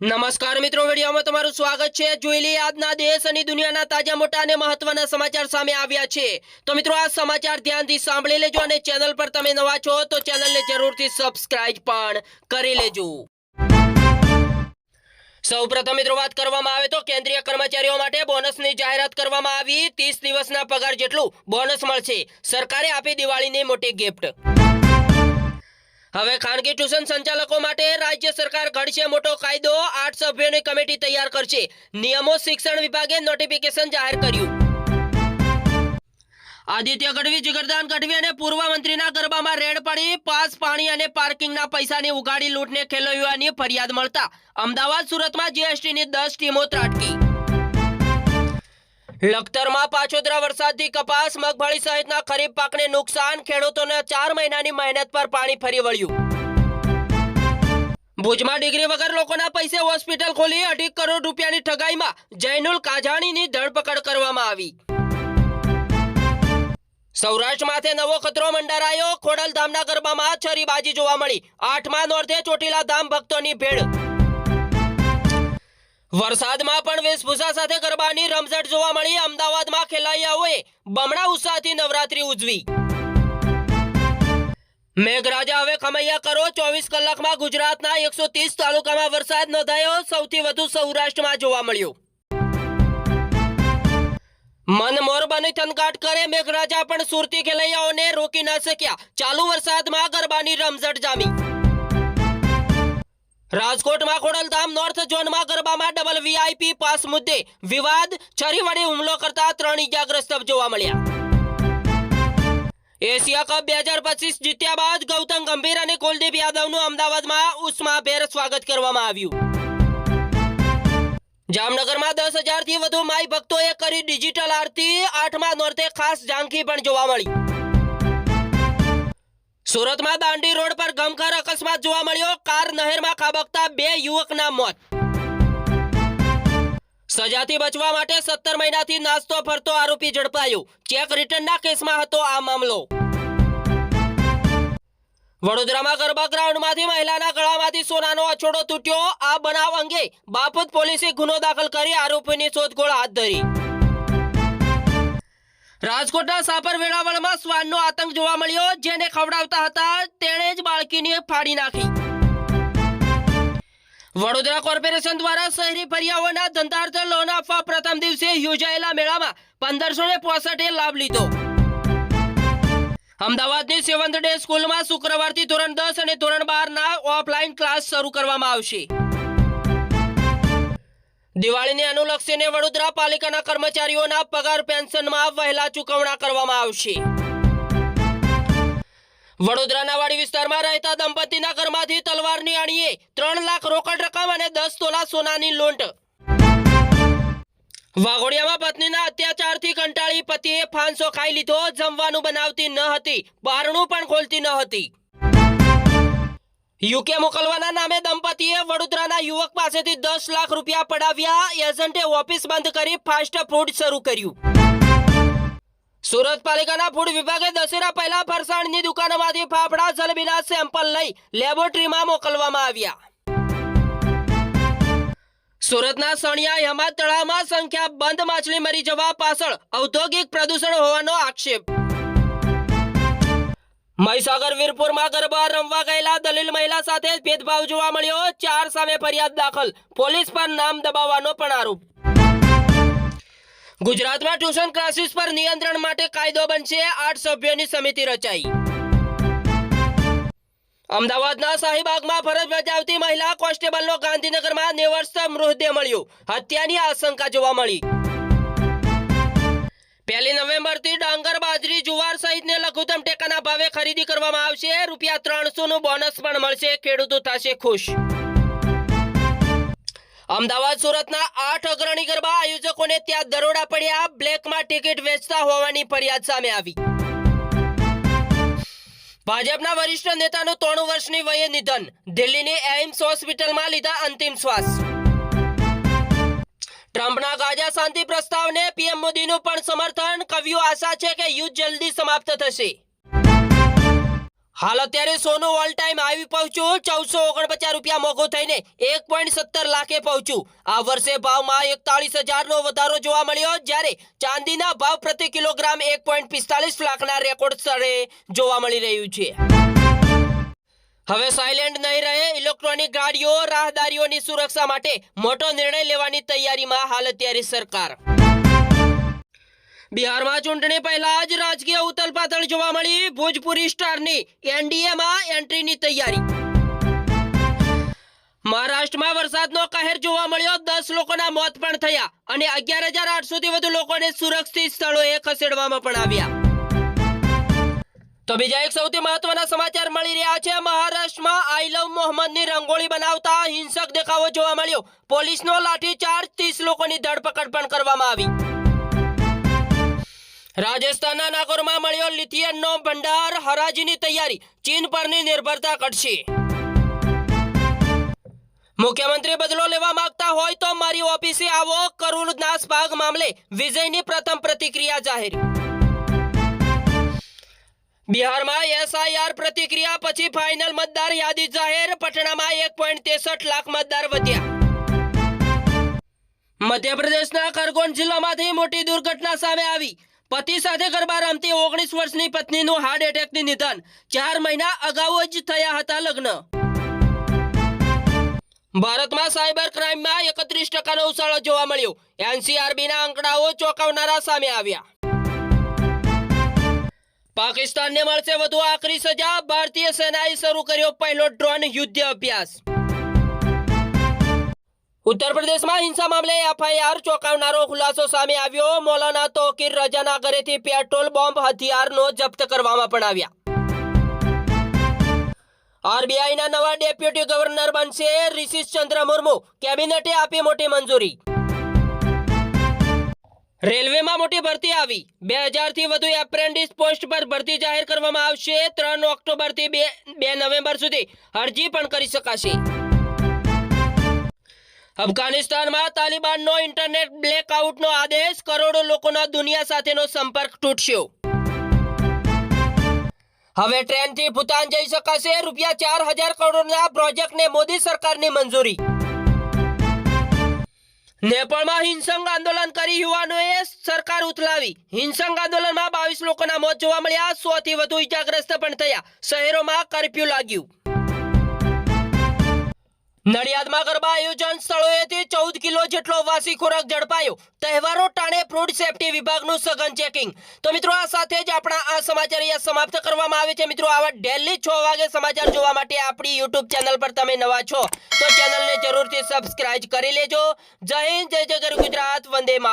નમસ્કાર મિત્રો, વિડીયોમાં તમારું સ્વાગત છે. જોઈ લઈએ આજના દેશ અને દુનિયાના તાજા મોટા અને મહત્વના સમાચાર સામે આવ્યા છે. તો મિત્રો, આ સમાચાર ધ્યાનથી સાંભળી લેજો અને ચેનલ પર તમે નવા છો, તો ચેનલને જરૂરથી સબસ્ક્રાઇબ પણ કરી લેજો. સૌપ્રથમ મિત્રો, વાત કરવામાં આવે તો કેન્દ્રીય કર્મચારીઓ માટે બોનસની જાહેરાત કરવામાં આવી. ત્રીસ દિવસના પગાર જેટલું બોનસ મળશે. સરકારે આપી દિવાળીની મોટી ગિફ્ટ. હવે ખાનગી ટ્યુશન સંચાલકો માટે રાજ્ય સરકાર ઘડશે મોટો કાયદો. આઠ સભ્યોની કમિટી તૈયાર કરશે. નિયમો શિક્ષણ વિભાગે નોટિફિકેશન જાહેર કર્યું. આદિત્ય ગઢવી, જીગરદાન ગઢવી અને પૂર્વ મંત્રીના ગરબામાં રેડ પડી. પાસ પાણી અને પાર્કિંગના પૈસાની ઉગાડી લૂંટને ખેલૈયાની ફરિયાદ મળતા. અમદાવાદ, સુરતમાં જીએસટીની દસ ટીમો ત્રાટકી. લખતરમાં પાછોતરા વરસાદથી કપાસ, મગફળી સહિતના ખરીફ પાકને નુકસાન, ખેડૂતોને ચાર મહિનાની મહેનત પર પાણી ફરી વળ્યું. ભુજમાં ડિગ્રી વગર લોકોના પૈસે હોસ્પિટલ ખોલી અઢી કરોડ રૂપિયાની ઠગાઈમાં જૈનુલ કાજાણીની ધરપકડ કરવામાં આવી. સૌરાષ્ટ્રમાંથી નવો ખતરો મંડારાયો ખોડલધામના ગરબામાં છરીબાજી જોવા મળી. આઠમા નોર્ધે ચોટીલા ધામ ભક્તોની ભીડ વરસાદમાં પણ વેશભૂષા સાથે ગરબાની રમઝટ જોવા મળી. અમદાવાદમાં ખેલૈયાઓએ બમણા ઉત્સાહથી નવરાત્રી ઉજવી. મેઘરાજા, હવે ખમૈયા કરો. ચોવીસ કલાકમાં ગુજરાતના એકસો ત્રીસ તાલુકામાં વરસાદ નોંધાયો. સૌથી વધુ સૌરાષ્ટ્રમાં જોવા મળ્યો. મન મોર બની થનગાટ કરે. મેઘરાજા પણ સુરતી ખેલૈયાઓને રોકી ન શક્યા. ચાલુ વરસાદમાં ગરબાની રમઝટ જામી. રાજકોટમાં ખોડલધામ નોર્થ ઝોનમાં ગરબામાં ડબલ વીઆઈપી પાસ મુદ્દે વિવાદ, છરી વડે હુમલો કરતા ત્રણ ઇજાગ્રસ્ત જોવા મળ્યા. એશિયા કપ બે હજાર પચીસ જીત્યા બાદ ગૌતમ ગંભીર અને કુલદીપ યાદવનું અમદાવાદમાં ઉષ્માભેર સ્વાગત કરવામાં આવ્યું. જામનગરમાં દસ હજારથી વધુ માઈ ભક્તોએ કરી ડિજિટલ આરતી, આઠમા નોર્તે ખાસ ઝાંખી પણ જોવા મળી. સુરતમાં દાંડી રોડ પર ગમખર અકસ્માત જોવા મળ્યો. કાર નહેરમાં ખાબકતા બે યુવકના મોત. સજાથી બચવા માટે સત્તર મહિનાથી નાસ્તો ફરતો આરોપી ઝડપાયો. ચેક રિટર્નના કેસમાં હતો આ મામલો. વડોદરામાં ગરબા ગ્રાઉન્ડમાંથી મહિલાના ગળામાંથી સોનાનો અછોડો તૂટ્યો. આ બનાવ અંગે બાપત પોલીસે ગુનો દાખલ કરી આરોપીની શોધખોળ હાથ ધરી. રાજકોટના સાપર વેળાવળમાં શ્વાનનો આતંક જોવા મળ્યો, જેને ખવડાવતા હતા તેણે જ બાળકીને ફાડી નાખી. વડોદરા કોર્પોરેશન દ્વારા શહેરી ફરિયાઓના ધંધાર્થ લોન આપવા પ્રથમ દિવસે યોજાયેલા મેળામાં પંદરસો ને પોસઠે લાભ લીધો. અમદાવાદની સેવન્થ ડે સ્કૂલમાં શુક્રવારથી ધોરણ દસ અને ધોરણ બારના ઓફલાઈન ક્લાસ શરૂ કરવામાં આવશે. દિવાળીને અનુલક્ષીને વડોદરા પાલિકાના કર્મચારીઓના પગાર પેન્શનમાં વહેલા ચૂકવણા કરવામાં આવશે. વડોદરાના વાડી વિસ્તારમાં રહેતા દંપતીના ઘરમાંથી તલવારની અણીએ ત્રણ લાખ રોકડ રકમ અને દસ તોલા સોનાની લૂંટ. વાઘોડિયામાં પત્નીના અત્યાચારથી કંટાળી પતિએ ફાંસો ખાઈ લીધો, જમવાનું બનાવતી ન હતી, બારણું પણ ખોલતી ન હતી. યુકે મોકલવાના નામે દંપતીએ વડોદરાના યુવક પાસેથી દસ લાખ રૂપિયા પડાવ્યા. એજન્ટે ઓફિસ બંધ કરી ફાસ્ટ ફૂડ શરૂ કર્યું. સુરત પાલિકાના ફૂડ વિભાગે દશેરા પહેલા ફરસાણની દુકાનોમાંથી ફાફડા, જલેબીના સેમ્પલ લઈ લેબોરેટરીમાં મોકલવામાં આવ્યા. સુરતના સણિયા હેમાદ તળાવમાં સંખ્યા બંધ માછલી મરી જવા પાછળ ઔદ્યોગિક પ્રદૂષણ હોવાનો આક્ષેપ. મહીસાગર વીરપુરમાં ગરબા રમવા ગયેલા દલીલ મહિલા સાથે ભેદભાવ જોવા મળ્યો. ચાર સામે ફરિયાદ દાખલ. પોલીસ પર નામ દબાવવાનો પણ આરોપ. ગુજરાતમાં ટ્યુશન ક્લાસીસ પર નિયંત્રણ માટે કાયદો બનશે. આઠ સભ્યોની સમિતિ રચાઈ. અમદાવાદના શાહીબાગમાં ફરજ બજાવતી મહિલા કોન્સ્ટેબલનો ગાંધીનગરમાં નેવસ્ત મૃતદેહ મળ્યો. હત્યાની આશંકા જોવા મળી. પહેલી નવેમ્બરથી ડાંગર બાજરી, જુવાર સહિતને લઘુત્તમ ટેકાના ભાવે ખરીદી કરવામાં આવશે. રૂપિયા ત્રણસો નું બોનસ પણ મળશે. ખેડૂતો થશે ખુશ. અમદાવાદ, સુરતના આઠ અગ્રણી ગરબા આયોજકોને ત્યાં દરોડા પડ્યા. બ્લેકમાં ટિકિટ વેચતા હોવાની ફરિયાદ સામે આવી. ભાજપના વરિષ્ઠ નેતાનું ત્રણ વર્ષની વયે નિધન. દિલ્હીની એઇમ્સ હોસ્પિટલમાં લીધા અંતિમ શ્વાસ. ટ્રમ્પના ગાજા શાંતિ પ્રસ્તાવને પીએમ મોદીનું પણ સમર્થન. કવિઓ આશા છે કે યુદ્ધ જલ્દી સમાપ્ત થશે. હાલ અત્યારે સોનું ઓલ ટાઈમ આવી પહોંચ્યું. ચૌદસો ઓગણપચાસ રૂપિયા મોઘો થઈને એક પોઈન્ટ સત્તર લાખે પહોંચ્યું. આ વર્ષે ભાવમાં એકતાળીસ હજારનો વધારો જોવા મળ્યો. જ્યારે ચાંદીના ભાવ પ્રતિ કિલોગ્રામ એક પોઈન્ટ પિસ્તાલીસ લાખના રેકોર્ડ સ્તરે જોવા મળી રહ્યું છે. હવે સાયલેન્ટ નહીં રહે ઇલેક્ટ્રોનિક ગાડીઓ, રાહદારીઓની સુરક્ષા માટે મોટો નિર્ણય લેવાની તૈયારીમાં હાલ અત્યારે સરકાર. બિહારમાં ચૂંટણી પહેલા જ રાજકીય ઉથલપાથલ જોવા મળી ભોજપુરી સ્ટારની એનડીએમાં એન્ટ્રીની તૈયારી. મહારાષ્ટ્રમાં વરસાદનો કહેર જોવા મળ્યો, દસ લોકોના મોત પણ થયા અને અગિયાર હજાર આઠસોથી વધુ લોકોને સુરક્ષિત સ્થળોએ ખસેડવામાં પણ આવ્યા. તો બીજા એક સૌથી મહત્વના સમાચાર મળી રહ્યા છે. મહારાષ્ટ્રમાં આઈ લવ મોહમ્મદની રંગોળી બનાવતા હિંસક દેખાવો જોવા મળ્યો. પોલીસનો લાઠીચાર્જ ત્રીસ લોકોની ધરપકડ પણ કરવામાં આવી. રાજસ્થાનના નાગોરમાં મળ્યો લિથિયનનો ભંડાર, હરાજીની તૈયારી, ચીન પરની નિર્ભરતા ઘટશે. મુખ્યમંત્રી બદલો લેવા માંગતા હોય તો મારી ઓફિસે આવો કરુણ નાસભાગ મામલે વિજયની પ્રથમ પ્રતિક્રિયા જાહેર. બિહારમાં એસઆઈઆર પ્રતિક્રિયા પછી ફાઇનલ મતદાર યાદી જાહેર. પટણામાં એક પોઈન્ટ તેસઠ લાખ મતદાર વધ્યા. મધ્યપ્રદેશના ખરગોન જિલ્લામાંથી મોટી દુર્ઘટના સામે આવી. પતિ સાથે ગરબા રમતી ઓગણીસ વર્ષની પત્નીનું હાર્ટ એટેકની નિધન. ચાર મહિના અગાઉ જ થયા હતા લગ્ન. ભારતમાં સાયબર ક્રાઇમમાં એકત્રીસ ટકાનો ઉછાળો જોવા મળ્યો. એનસીઆરબીના આંકડાઓ ચોંકાવનારા સામે આવ્યા. પાકિસ્તાનને મળશે વધુ આકરી સજા. ભારતીય સેનાએ શરૂ કર્યો પહેલો ડ્રોન યુદ્ધ અભ્યાસ. ઉત્તર પ્રદેશમાં હિંસા મામલે એફઆઈઆર ચોંકાવનારો ખુલાસો સામે આવ્યો. મૌલાના તોકીર રજાના ઘરેથી પેટ્રોલ બોમ્બ હથિયારનો જપ્ત કરવામાં પણ આવ્યા. આરબીઆઈના નવા ડેપ્યુટી ગવર્નર બનશે રિશિષ ચંદ્ર મુર્મુ. કેબિનેટે આપી મોટી મંજૂરી. રેલવેમાં મોટી ભરતી આવી. બે હજારથી વધુ એપ્રેન્ટિસ પોસ્ટ પર ભરતી જાહેર કરવામાં આવશે. ત્રણ ઓક્ટોબરથી બે બે નવેમ્બર સુધી અરજી પણ કરી શકાશે. અફઘાનિસ્તાનમાં તાલિબાનનો ઇન્ટરનેટ બ્લેકઆઉટનો આદેશ કરોડો લોકોના દુનિયા સાથેનો સંપર્ક તૂટશે. હવે ટ્રેનથી ભૂતાન જઈ શકાશે. રૂપિયા ચાર હજાર કરોડના પ્રોજેક્ટને મોદી સરકારની મંજૂરી. નેપાળમાં હિંસંગ આંદોલન કરી યુવાનોએ સરકાર ઉથલાવી. હિંસક આંદોલનમાં બાવીસ લોકોના મોત જોવા મળ્યા. સો થી વધુ ઇજાગ્રસ્ત પણ થયા. શહેરોમાં કર્ફ્યુ લાગ્યું. નડિયાદમાં ગરબા આયોજન સ્થળોએથી ચૌદ કિલો જેટલો વાસી ખોરાક ઝડપાયો. તહેવારો ટાણે ફૂડ સેફટી વિભાગનું સઘન ચેકિંગ. તો મિત્રો, આ સાથે જ આપણા આ સમાચાર અહીંયા સમાપ્ત કરવામાં આવે છે. મિત્રો, આવા ડેલી છ વાગે સમાચાર જોવા માટે આપણી યુટ્યુબ ચેનલ પર તમે નવા છો, તો ચેનલને જરૂરથી સબસ્ક્રાઇબ કરી લેજો. જય હિન્દ, જય જય ગુજરાત વંદે માતરમ